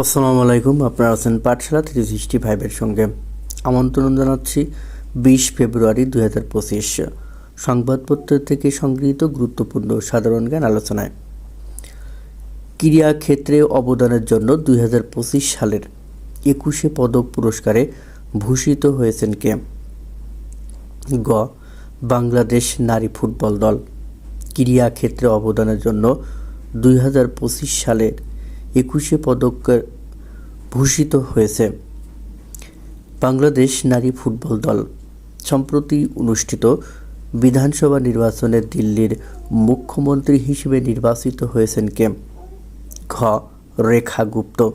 আসসালামু আলাইকুম, আপনারা আছেন পাঠশালা থ্রি সিক্সটি ফাইভের সঙ্গে। আমন্ত্রণ জানাচ্ছি বিশ ফেব্রুয়ারি দুই হাজার পঁচিশ সংবাদপত্র থেকে সংগৃহীত গুরুত্বপূর্ণ সাধারণ জ্ঞান আলোচনায়। ক্রীড়া ক্ষেত্রে অবদানের জন্য দুই হাজার পঁচিশ সালের একুশে পদক পুরস্কারে ভূষিত হয়েছেন কে? গ, বাংলাদেশ নারী ফুটবল দল। ক্রীড়া ক্ষেত্রে অবদানের জন্য দুই হাজার পঁচিশ সালের একুশে পদক ভূষিত হয়েছে বাংলাদেশ নারী ফুটবল দল। সম্প্রতি অনুষ্ঠিত বিধানসভা নির্বাচনে দিল্লির মুখ্যমন্ত্রী হিসেবে নির্বাচিত হয়েছেন কে? ঘ. রেখা গুপ্ত।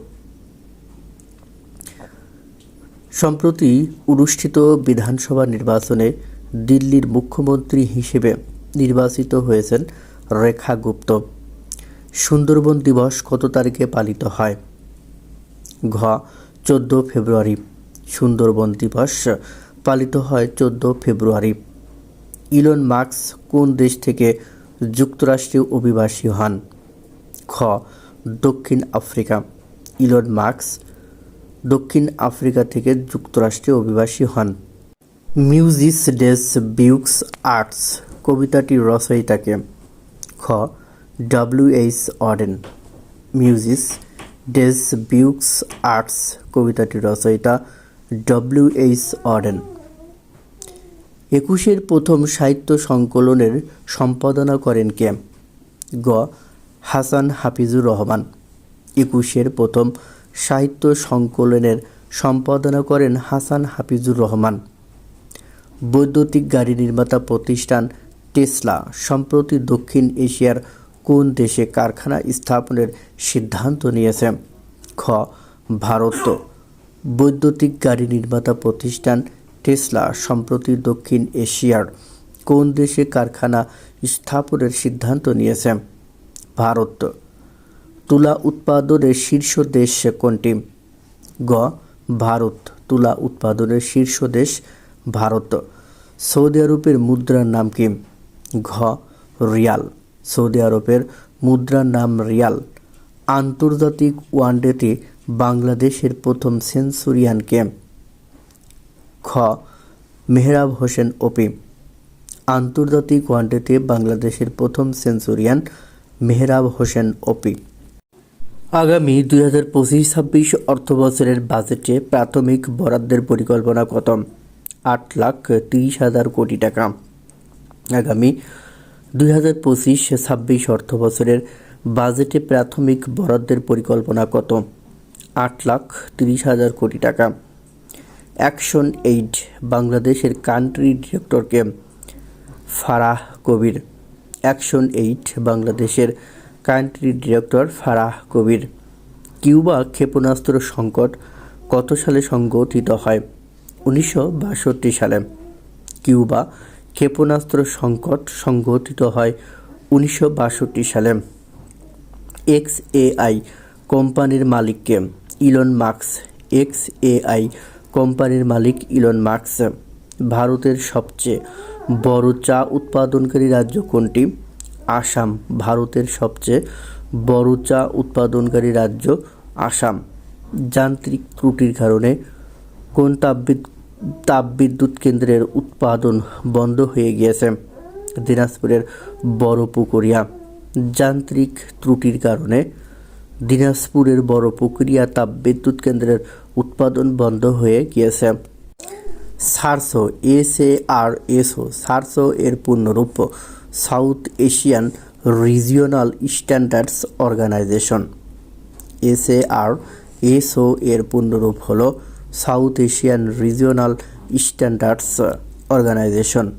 সম্প্রতি অনুষ্ঠিত বিধানসভা নির্বাচনে দিল্লির মুখ্যমন্ত্রী হিসেবে নির্বাচিত হয়েছেন রেখা গুপ্ত। সুন্দরবন দিবস কত তারিখে পালিত হয়? ঘ, চোদ্দ ফেব্রুয়ারি। সুন্দরবন দিবস পালিত হয় চোদ্দ ফেব্রুয়ারি। ইলন মার্কস কোন দেশ থেকে যুক্তরাষ্ট্রে অভিবাসী হন? খ, দক্ষিণ আফ্রিকা। ইলন মার্কস দক্ষিণ আফ্রিকা থেকে যুক্তরাষ্ট্রে অভিবাসী হন। মিউজিস ডেস বিউক্স আর্টস কবিতাটির রচয়িতাকে। খ W H Auden Musee des Beaux Arts কবিতাটির রচয়িতা ডব্লিউ এইচ অডেন একুশের প্রথম সাহিত্য সংকলনের সম্পাদনা করেন কে? গ. হাসান হাফিজুর রহমান। একুশের প্রথম সাহিত্য সংকলনের সম্পাদনা করেন হাসান হাফিজুর রহমান। বৈদ্যুতিক গাড়ি নির্মাতা প্রতিষ্ঠান টেসলা, সম্প্রতি দক্ষিণ এশিয়ার কোন দেশে কারখানা স্থাপনের সিদ্ধান্ত নিয়েছে? খ. ভারত। বৈদ্যুতিক গাড়ি নির্মাতা প্রতিষ্ঠান টেসলা সম্প্রতি দক্ষিণ এশিয়ার কোন দেশে কারখানা স্থাপনের সিদ্ধান্ত নিয়েছে? ভারত। তুলা উৎপাদনের শীর্ষ দেশ কোনটি? গ. ভারত। তুলা উৎপাদনের শীর্ষ দেশ ভারত। সৌদি আরবের মুদ্রার নাম কি? ঘ. রিয়াল। সৌদি আরবের মুদ্রার নাম রিয়াল। আন্তর্জাতিক ওয়ানডেতে বাংলাদেশের প্রথম সেঞ্চুরিয়ান কে খ, মেহরাব হোসেন ওপি। আন্তর্জাতিক ওয়ানডেতে বাংলাদেশের প্রথম সেঞ্চুরিয়ান মেহরাব হোসেন ওপি। আগামী দুই হাজার পঁচিশ ছাব্বিশ অর্থ বছরের বাজেটে প্রাথমিক বরাদ্দের পরিকল্পনা কত আট লাখ তিরিশ হাজার কোটি টাকা। আগামী দুই হাজার পঁচিশ ছাব্বিশ অর্থ বছরের বাজেটে প্রাথমিক বরাদ্দের পরিকল্পনা কত? আট লাখ তিরিশ হাজার কোটি টাকা। অ্যাকশন এইড, বাংলাদেশের কান্ট্রি ডিরেক্টরকে। ফারাহ কবির। অ্যাকশন এইড, বাংলাদেশের country director Farah Kabir. Cuba ক্ষেপণাস্ত্র সংকট কত সালে সংগঠিত হয়? উনিশশো বাষট্টি সালে। কিউবা ক্ষেপণাস্ত্র সংকট সংঘটিত হয় উনিশশো বাষট্টি সালে। এক্স এআই কোম্পানির মালিককে ইলন মার্কস এক্স এআই কোম্পানির মালিক ইলন মার্কস ভারতের সবচেয়ে বড় চা উৎপাদনকারী রাজ্য কোনটি? আসাম, ভারতের সবচেয়ে বড় চা উৎপাদনকারী রাজ্য আসাম। যান্ত্রিক ত্রুটির কারণে কোন তাপবিদ্যুৎ তাপবিদ্যুৎ কেন্দ্রের উৎপাদন বন্ধ হয়ে গিয়েছে। দিনাজপুরের বড় পুকুরিয়া যান্ত্রিক ত্রুটির কারণে দিনাজপুরের বড় পুকুরিয়া তাপবিদ্যুৎ কেন্দ্রের উৎপাদন বন্ধ হয়ে গিয়েছে। সারসো S A R S O SARSO এর পূর্ণরূপ South Asian Regional Standards Organisation. S A R S O এর পূর্ণরূপ হল South Asian Regional Standards Organisation.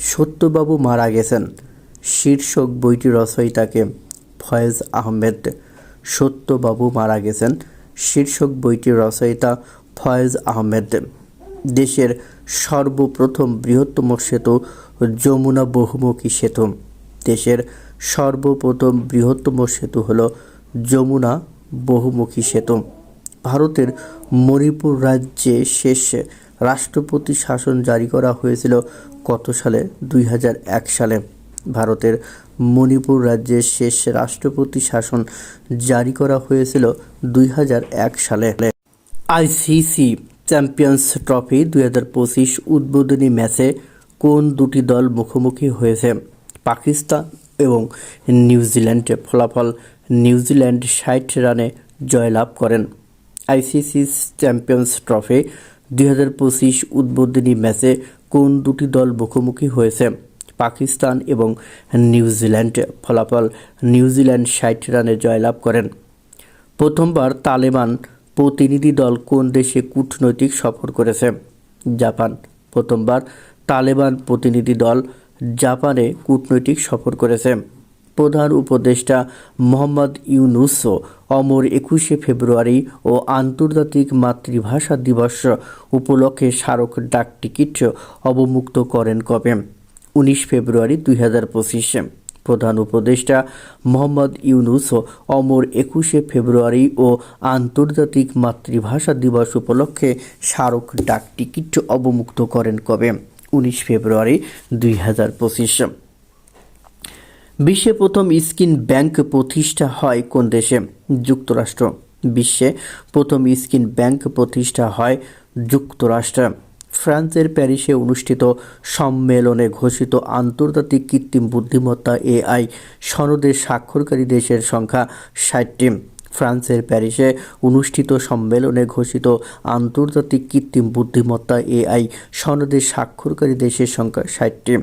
সত্যবাবু মারা গেছেন। শীর্ষক বইটি রচয়িতাকে ফয়েজ আহমেদ। সত্যবাবু মারা গেছেন। শীর্ষক বইটির রচয়িতা ফয়েজ আহমেদ। দেশের সর্বপ্রথম বৃহত্তম সেতু যমুনা বহুমুখী সেতু। দেশের সর্বপ্রথম বৃহত্তম সেতু হল যমুনা বহুমুখী সেতু। ভারতের মণিপুর রাজ্যে শেষ রাষ্ট্রপতি শাসন জারি করা হয়েছিল কত সালে? দুই হাজার এক সালে। ভারতের মণিপুর রাজ্যের শেষ রাষ্ট্রপতি শাসন জারি করা হয়েছিল দুই হাজার এক সালে। আইসিসি চ্যাম্পিয়ন্স ট্রফি দুই হাজার পঁচিশ উদ্বোধনী ম্যাচে কোন দুটি দল মুখোমুখি হয়েছে? পাকিস্তান এবং নিউজিল্যান্ডে ফলাফল নিউজিল্যান্ড ষাট রানে জয়লাভ করেন। আইসিসি চ্যাম্পিয়ন্স ট্রফি দুই হাজার পঁচিশ উদ্বোধনী ম্যাচে কোন দুটি দল মুখোমুখি হয়েছে? পাকিস্তান এবং নিউজিল্যান্ডে ফলাফল নিউজিল্যান্ড ষাট রানে জয়লাভ করেন। প্রথমবার তালেবান প্রতিনিধি দল কোন দেশে কূটনৈতিক সফর করেছে? জাপান। প্রথমবার তালেবান প্রতিনিধি দল জাপানে কূটনৈতিক সফর করেছে। প্রধান উপদেষ্টা মোহাম্মদ ইউনুসও অমর একুশে ফেব্রুয়ারি ও আন্তর্জাতিক মাতৃভাষা দিবস উপলক্ষে স্মারক ডাক টিকিট অবমুক্ত করেন কবে? উনিশ ফেব্রুয়ারি দুই হাজার পঁচিশে। প্রধান উপদেষ্টা মোহাম্মদ ইউনুস অমর একুশে ফেব্রুয়ারি ও আন্তর্জাতিক মাতৃভাষা দিবস উপলক্ষে স্মারক ডাক টিকিট অবমুক্ত করেন কবে? উনিশ ফেব্রুয়ারি দুই হাজার পঁচিশ। বিশ্বে প্রথম স্কিন ব্যাংক প্রতিষ্ঠা হয় কোন দেশে? যুক্তরাষ্ট্র। বিশ্বে প্রথম স্কিন ব্যাংক প্রতিষ্ঠা হয় যুক্তরাষ্ট্র। ফ্রান্সের প্যারিসে অনুষ্ঠিত সম্মেলনে ঘোষিত আন্তর্জাতিক কৃত্রিম বুদ্ধিমত্তা এআই সনদের স্বাক্ষরকারী দেশের সংখ্যা ষাটটি। ফ্রান্সের প্যারিসে অনুষ্ঠিত সম্মেলনে ঘোষিত আন্তর্জাতিক কৃত্রিম বুদ্ধিমত্তা এআই সনদের স্বাক্ষরকারী দেশের সংখ্যা ষাটটি।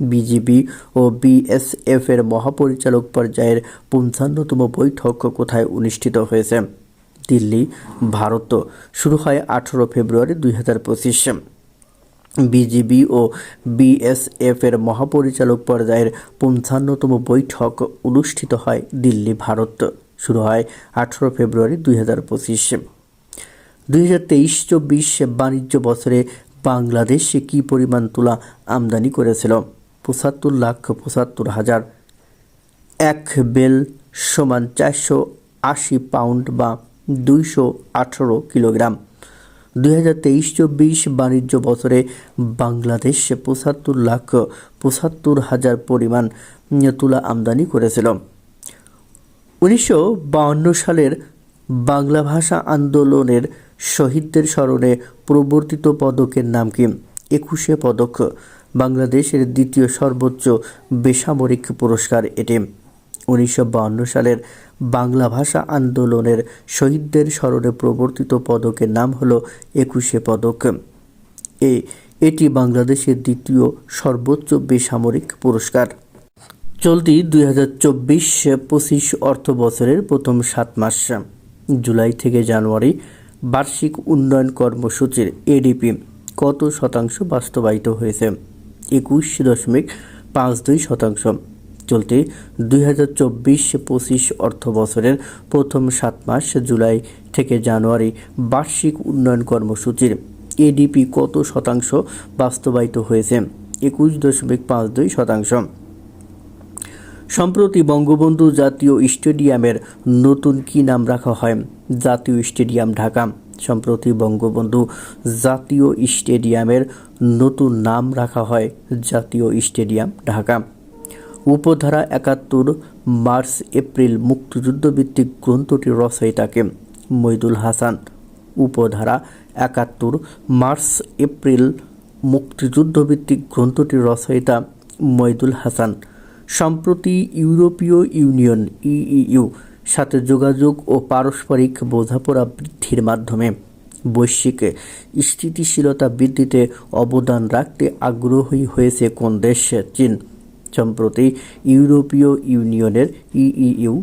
বিজিবি ও বিএসএফ এর মহাপরিচালক পর্যায়ের পঞ্চান্নতম বৈঠক কোথায় অনুষ্ঠিত হয়েছে? দিল্লি, ভারত। শুরু হয় আঠারো ফেব্রুয়ারি দুই হাজার বিজিবি ও বিএসএফ এর মহাপরিচালক পর্যায়ের পঞ্চান্নতম বৈঠক অনুষ্ঠিত হয় দিল্লি, ভারত। শুরু হয় আঠারো ফেব্রুয়ারি দুই হাজার পঁচিশে। দুই হাজার তেইশ চব্বিশ বাণিজ্য বছরে বাংলাদেশে কি পরিমাণ তুলা আমদানি করেছিল? পঁচাত্তর লাখ পঁচাত্তর হাজার এক বেল সমান চারশো আশি পাউন্ড বা দুইশো আঠারো কিলোগ্রাম। দুই হাজার তেইশ চব্বিশ বাণিজ্য বছরে বাংলাদেশে পঁচাত্তর লাখ পঁচাত্তর হাজার পরিমাণ তুলা আমদানি করেছিল। উনিশশো বাউন্ন সালের বাংলা ভাষা আন্দোলনের শহীদদের স্মরণে প্রবর্তিত পদকের নাম কি? একুশে পদক। বাংলাদেশের দ্বিতীয় সর্বোচ্চ বেসামরিক পুরস্কার এটি। উনিশশো সালের বাংলা ভাষা আন্দোলনের শহীদদের স্মরণে প্রবর্তিত পদকের নাম হল একুশে পদক। এ, এটি বাংলাদেশের দ্বিতীয় সর্বোচ্চ বেসামরিক পুরস্কার। চলতি দুই হাজার চব্বিশ পঁচিশ অর্থ বছরের প্রথম সাত মাস, জুলাই থেকে জানুয়ারি, বার্ষিক উন্নয়ন কর্মসূচির এডিপি কত শতাংশ বাস্তবায়িত হয়েছে? একুশ দশমিক পাঁচ দুই শতাংশ। চলতি দুই হাজার চব্বিশ পঁচিশ অর্থ বছরের প্রথম সাত মাস জুলাই থেকে জানুয়ারি বার্ষিক উন্নয়ন কর্মসূচির এডিপি কত শতাংশ বাস্তবায়িত হয়েছে? একুশ দশমিক পাঁচ দুই শতাংশ। সম্প্রতি বঙ্গবন্ধু জাতীয় স্টেডিয়ামের নতুন কি নাম রাখা হয়? জাতীয় স্টেডিয়াম ঢাকা। সম্প্রতি বঙ্গবন্ধু জাতীয় স্টেডিয়ামের নতুন নাম রাখা হয় জাতীয় স্টেডিয়াম ঢাকা। উপধারা একাত্তর মার্চ, এপ্রিল মুক্তিযুদ্ধভিত্তিক গ্রন্থটি রচয়িতাকে মইদুল হাসান। উপধারা একাত্তর মার্চ, এপ্রিল মুক্তিযুদ্ধভিত্তিক গ্রন্থটির রচয়িতা মইদুল হাসান। সম্প্রতি ইউরোপীয় ইউনিয়ন, ইইউ সাথে যোগাযোগ ও পারস্পরিক বোঝাপড়া বৃদ্ধির মাধ্যমে বৈশ্বিক স্থিতিশীলতা বৃদ্ধিতে অবদান রাখতে আগ্রহী হয়েছে কোন দেশ? চীন। সম্প্রতি ইউরোপীয় ইউনিয়নের ইইউ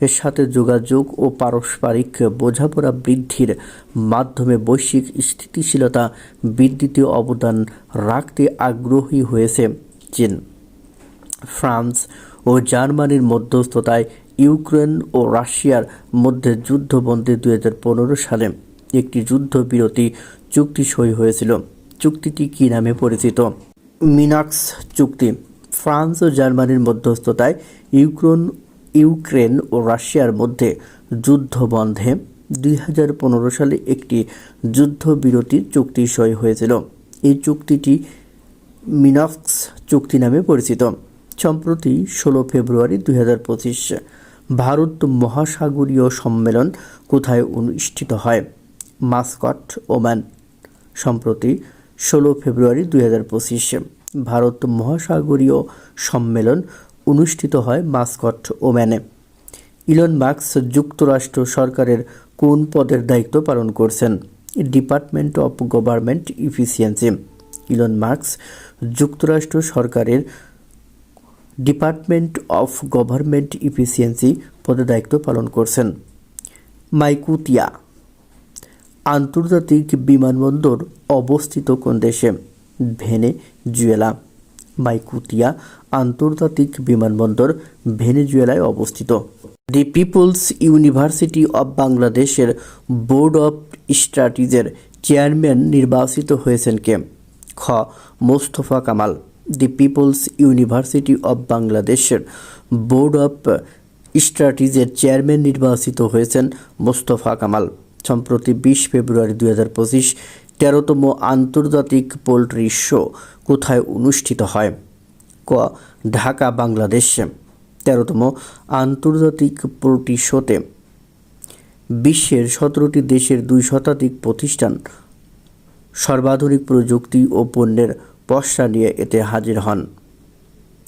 এর সাথে যোগাযোগ ও পারস্পরিক বোঝাপড়া বৃদ্ধির মাধ্যমে বৈশ্বিক স্থিতিশীলতা বৃদ্ধিতে অবদান রাখতে আগ্রহী হয়েছে চীন। ফ্রান্স ও জার্মানির মধ্যস্থতায় ইউক্রেন ও রাশিয়ার মধ্যে যুদ্ধবন্ধে দুই সালে একটি যুদ্ধবিরতি চুক্তি সই হয়েছিল। চুক্তিটি কী নামে পরিচিত? মিনাক্স চুক্তি। ফ্রান্স ও জার্মানির মধ্যস্থতায় ইউক্রেন ইউক্রেন ও রাশিয়ার মধ্যে যুদ্ধবন্ধে দুই হাজার পনেরো সালে একটি যুদ্ধবিরতি চুক্তি সই হয়েছিল। এই চুক্তিটি মিনক্স চুক্তি নামে পরিচিত। সম্প্রতি ষোলো ফেব্রুয়ারি দুই হাজার পঁচিশ ভারত মহাসাগরীয় সম্মেলন কোথায় অনুষ্ঠিত হয়? Muscat, Oman. সম্প্রতি ষোলো ফেব্রুয়ারি দুই হাজার পঁচিশে ভারত মহাসাগরীয় সম্মেলন অনুষ্ঠিত হয় মাস্কট ওম্যানে ইলন মার্কস যুক্তরাষ্ট্র সরকারের কোন পদের দায়িত্ব পালন করছেন? Department of Government Efficiency. Elon Musk যুক্তরাষ্ট্র সরকারের ডিপার্টমেন্ট অফ গভর্নমেন্ট ইফিসিয়েন্সি পদে দায়িত্ব পালন করছেন। মাইকুতিয়া, আন্তর্জাতিক বিমানবন্দর অবস্থিত কোন দেশে? ভেনেজুয়েলা। মাইকুতিয়া, আন্তর্জাতিক বিমানবন্দর ভেনেজুয়েলায় অবস্থিত। দি পিপলস ইউনিভার্সিটি অব বাংলাদেশের বোর্ড অফ স্ট্র্যাটিজের চেয়ারম্যান নির্বাচিত হয়েছেন কে? খ. Mostafa Kamal. The people's university of বাংলাদেশের বোর্ড অব স্ট্র্যাটিজের চেয়ারম্যান নির্বাচিত হয়েছেন মোস্তফা কামাল। সম্প্রতি বিশ ফেব্রুয়ারি দুই হাজার পঁচিশ তেরোতম আন্তর্জাতিক পোলট্রি শো কোথায় অনুষ্ঠিত হয়? ক, ঢাকা, বাংলাদেশ। তেরোতম আন্তর্জাতিক পোলট্রি শোতে বিশ্বের সতেরোটি দেশের দুই শতাধিক প্রতিষ্ঠান সর্বাধুনিক প্রযুক্তি ও পণ্যের পসরা নিয়ে এতে হাজির হন।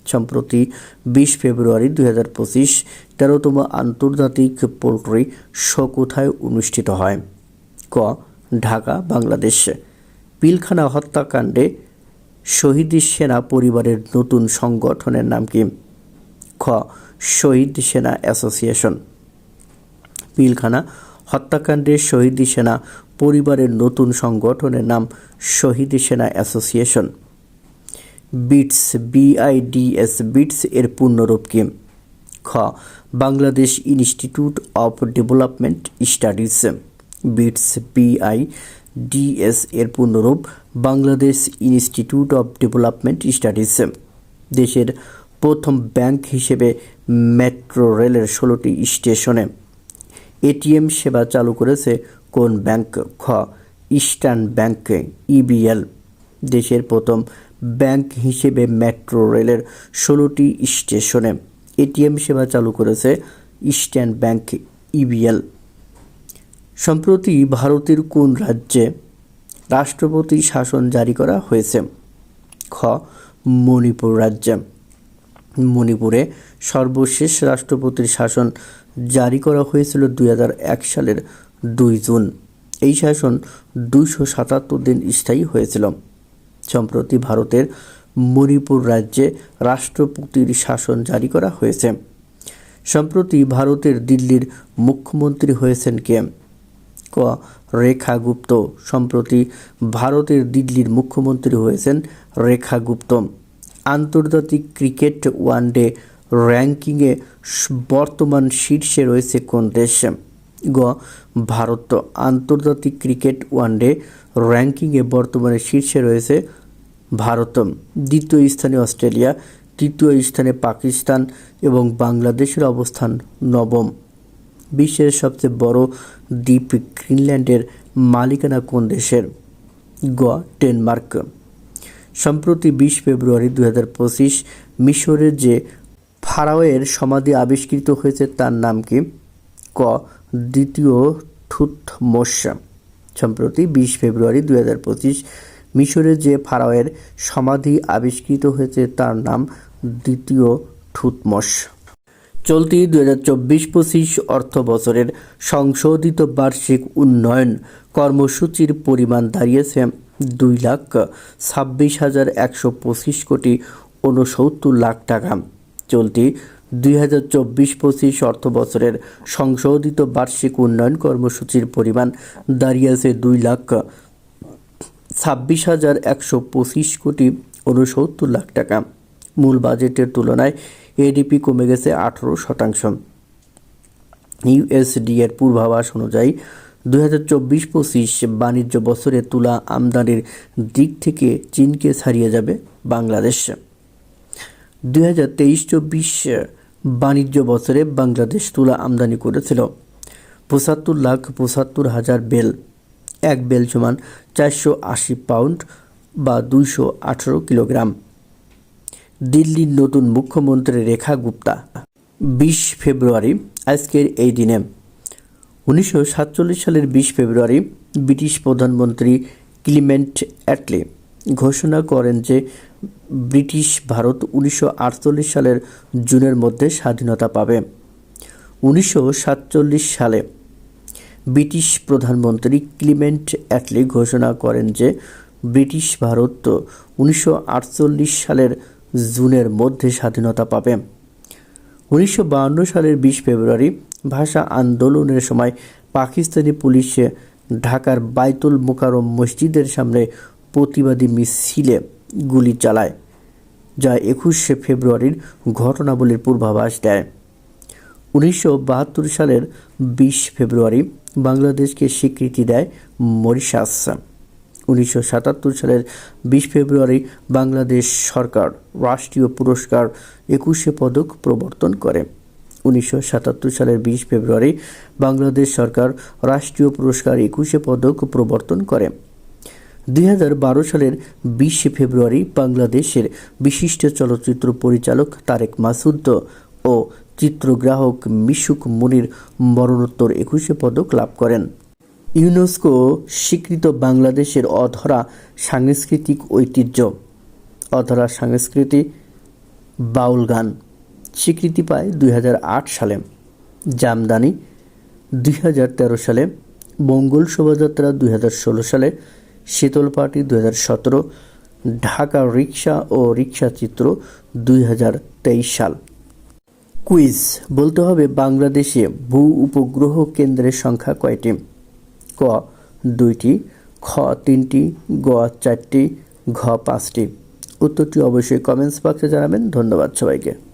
সম্প্রতি বিশ ফেব্রুয়ারি দুই হাজার পঁচিশ তেরোতম আন্তর্জাতিক পোলট্রি শো কোথায় অনুষ্ঠিত হয়? ক. ঢাকা, বাংলাদেশ। পিলখানা হত্যাকাণ্ডে শহীদ সেনা পরিবারের নতুন সংগঠনের নাম কি? খ. শহীদ সেনা অ্যাসোসিয়েশন। পিলখানা হত্যাকাণ্ডে শহীদ সেনা পরিবারের নতুন সংগঠনের নাম শহীদ সেনা অ্যাসোসিয়েশন। বিটস বিআইডিএস বিটস এর পূর্ণরূপ কি খ, Bangladesh institute of development studies. BIDS BI DS এর পূর্ণরূপ, Bangladesh institute of development studies. দেশের প্রথম ব্যাংক হিসেবে মেট্রো রেলের ষোলোটি স্টেশনে। এটিএম সেবা চালু করেছে কোন ব্যাংক? খ, ইস্টার্ন ব্যাংক ইবিএল দেশের প্রথম ব্যাংক হিসেবে মেট্রো রেলের ষোলোটি স্টেশনে এটিএম সেবা চালু করেছে ইস্টার্ন ব্যাংক ইবিএল। সম্প্রতি ভারতের কোন রাজ্যে রাষ্ট্রপতি শাসন জারি করা হয়েছে? খ, মণিপুর রাজ্যে। মণিপুরে সর্বশেষ রাষ্ট্রপতির শাসন জারি করা হয়েছিল দুই সালের দুই জুন। এই শাসন দুইশো সাতাত্তর দিন স্থায়ী হয়েছিল। সম্প্রতি ভারতের মণিপুর রাজ্যে রাষ্ট্রপতির শাসন জারি করা হয়েছে। সম্প্রতি ভারতের দিল্লির মুখ্যমন্ত্রী হয়েছেন কে? ক. রেখা গুপ্ত। সম্প্রতি ভারতের দিল্লির মুখ্যমন্ত্রী হয়েছেন রেখা গুপ্ত। আন্তর্জাতিক ক্রিকেট ওয়ানডে র্যাঙ্কিংয়ে বর্তমান শীর্ষে রয়েছে কোন দেশ? গ. ভারত। আন্তর্জাতিক ক্রিকেট ওয়ানডে র্যাঙ্কিংয়ে বর্তমানে শীর্ষে রয়েছে ভারত দ্বিতীয় স্থানে অস্ট্রেলিয়া, তৃতীয় স্থানে পাকিস্তান এবং বাংলাদেশের অবস্থান নবম। বিশ্বের সবচেয়ে বড় দ্বীপ গ্রিনল্যান্ডের মালিকানা কোন দেশের? গ. ডেনমার্ক। সম্প্রতি বিশ ফেব্রুয়ারি দু হাজার পঁচিশ মিশরের যে ফারাওয়ের সমাধি আবিষ্কৃত হয়েছে তার নাম কি? ক. দ্বিতীয় থুতমোস সম্প্রতি বিশ ফেব্রুয়ারি দু হাজার পঁচিশ মিশরের যে ফারাওয়ের সমাধি আবিষ্কৃত হয়েছে তার নাম দ্বিতীয় থুতমোস। চলতি দু হাজার চব্বিশ পঁচিশ অর্থ বছরের সংশোধিত বার্ষিক উন্নয়ন কর্মসূচির পরিমাণ দাঁড়িয়েছে দুই লাখ ছাব্বিশ হাজার একশো পঁচিশ কোটি ঊনসত্তর লাখ টাকা। চলতি দুই হাজার চব্বিশ পঁচিশ অর্থ বছরের সংশোধিত বার্ষিক উন্নয়ন কর্মসূচির পরিমাণ দাঁড়িয়েছে দুই লাখ ছাব্বিশ হাজার একশো পঁচিশ কোটি ঊনসত্তর লাখ টাকা। মূল বাজেটের তুলনায় এডিপি কমে গেছে আঠারো শতাংশ। ইউএসডি এর পূর্বাভাস অনুযায়ী দুই হাজার চব্বিশ পঁচিশ বাণিজ্য বছরে তুলা আমদানির দিক থেকে চীনকে ছাড়িয়ে যাবে বাংলাদেশ। দুই হাজার তেইশ বাণিজ্য বছরে বাংলাদেশ তুলা আমদানি করেছিল পঁচাত্তর লাখ পঁচাত্তর হাজার বেল। এক বেল সমান চারশো আশি পাউন্ড বা দুইশো আঠারো কিলোগ্রাম। দিল্লির নতুন মুখ্যমন্ত্রী রেখা গুপ্তা, বিশ ফেব্রুয়ারি, আজকের এই দিনে। উনিশশো সাতচল্লিশ সালের বিশ ফেব্রুয়ারি, ব্রিটিশ প্রধানমন্ত্রী ক্লিমেন্ট অ্যাটলি ঘোষণা করেন যে ব্রিটিশ ভারত উনিশশো আটচল্লিশ সালের জুনের মধ্যে স্বাধীনতা পাবে। উনিশশো সাতচল্লিশ সালে ব্রিটিশ প্রধানমন্ত্রী ক্লিমেন্ট অ্যাটলি ঘোষণা করেন যে ব্রিটিশ ভারত উনিশশো আটচল্লিশ সালের জুনের মধ্যে স্বাধীনতা পাবে। উনিশশো সালের বিশ ফেব্রুয়ারি ভাষা আন্দোলনের সময় পাকিস্তানি পুলিশে ঢাকার বাইতুল মোকারম মসজিদের সামনে প্রতিবাদী মিছিলে গুলি চালায়, যা একুশে ফেব্রুয়ারির ঘটনাবলীর পূর্বাভাস দেয়। উনিশশো বাহাত্তর সালের বিশ ফেব্রুয়ারি বাংলাদেশকে স্বীকৃতি দেয় মরিশাস। উনিশশো সাতাত্তর সালের বিশ ফেব্রুয়ারি বাংলাদেশ সরকার রাষ্ট্রীয় পুরস্কার একুশে পদক প্রবর্তন করে। উনিশশো সাতাত্তর সালের বিশ ফেব্রুয়ারি বাংলাদেশ সরকার রাষ্ট্রীয় পুরস্কার একুশে পদক প্রবর্তন করে। দুই হাজার বারো সালের বিশে ফেব্রুয়ারি বাংলাদেশের বিশিষ্ট চলচ্চিত্র পরিচালক তারেক মাসুদ্দ ও চিত্রগ্রাহক মিশুক মুনির মরণোত্তর একুশে পদক লাভ করেন। ইউনেস্কো স্বীকৃত বাংলাদেশের অধরা সাংস্কৃতিক ঐতিহ্য। অধরা সংস্কৃতি বাউল গান স্বীকৃতি পায় দুই হাজার আট সালে। জামদানি দুই হাজার তেরো সালে। মঙ্গল শোভাযাত্রা দুই হাজার ষোলো সালে। শীতল পার্টি দু হাজার সতেরো। ঢাকা রিক্সা ও রিক্সা চিত্র দুই হাজার তেইশ সাল। কুইজ বলতে হবে বাংলাদেশে ভূ উপগ্রহ কেন্দ্রের সংখ্যা কয়টি? ক, দুইটি, খ, তিনটি, গ, চারটি, ঘ, পাঁচটি। উত্তরটি অবশ্যই কমেন্টস বক্সে জানাবেন। ধন্যবাদ সবাইকে।